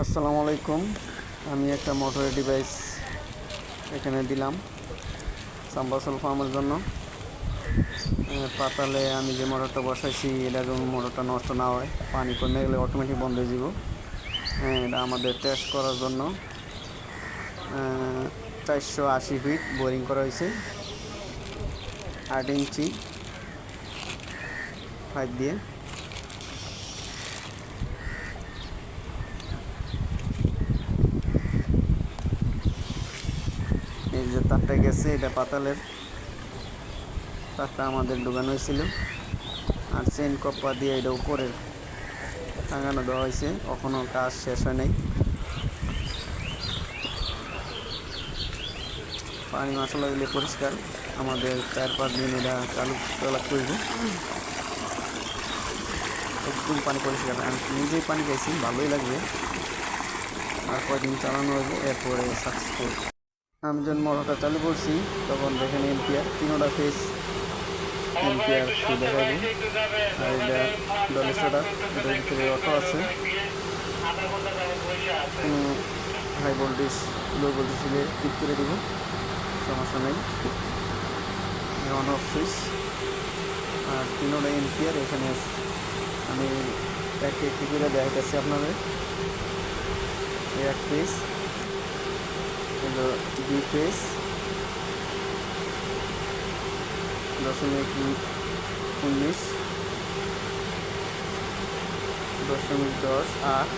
আসসালামু আলাইকুম। আমি একটা মোটরের ডিভাইস এখানে দিলাম সাম্বাসল ফার্মের জন্য। পাতালে আমি যে মোটরটা বসাইছি, এটা যেন মোটরটা নষ্ট না হয়, পানি কমে গেলে অটোমেটিক বন্ধ হয়ে যাব হ্যাঁ এটা আমাদের টেস্ট করার জন্য। চারশো আশি ফিট বোরিং করা হয়েছে। আট ইঞ্চি ফাইভ দিয়ে। এই যে তারটা গেছে, এটা পাতালের। তারটা আমাদের ঢুকানো হয়েছিল। আর চেন কপ্পা দিয়ে এটা উপরে টাঙানো দেওয়া হয়েছে। এখনও কাজ শেষ হয় নাই। পানি মশলা দিলে পরিষ্কার। আমাদের চার পাঁচ দিন এটা চালু চলা করব একদম পানি পরিষ্কার। আমি নিজেই পানি খাইছি, ভালোই লাগবে। আর কয়দিন চালানো হবে এরপরে সাকসেসফুল আমি যখন মোটরটা চালু করছি, তখন দেখেন এমপিআর, তিনোটা ফেস এমপিআর সে আর এটা অটো আছে। হাই ভোল্টেজ লো ভোল্টেজ হলে টিপ করে দিব, সমস্যা নেই। অন অফ সুইচ আর তিনোটা এমপিআর এখানে আমি একে একটি করে দেখাইতেছি আপনাদের। এক পিস হলো ডিফেস দশমিক উনিশ। দশমিক দশ আট।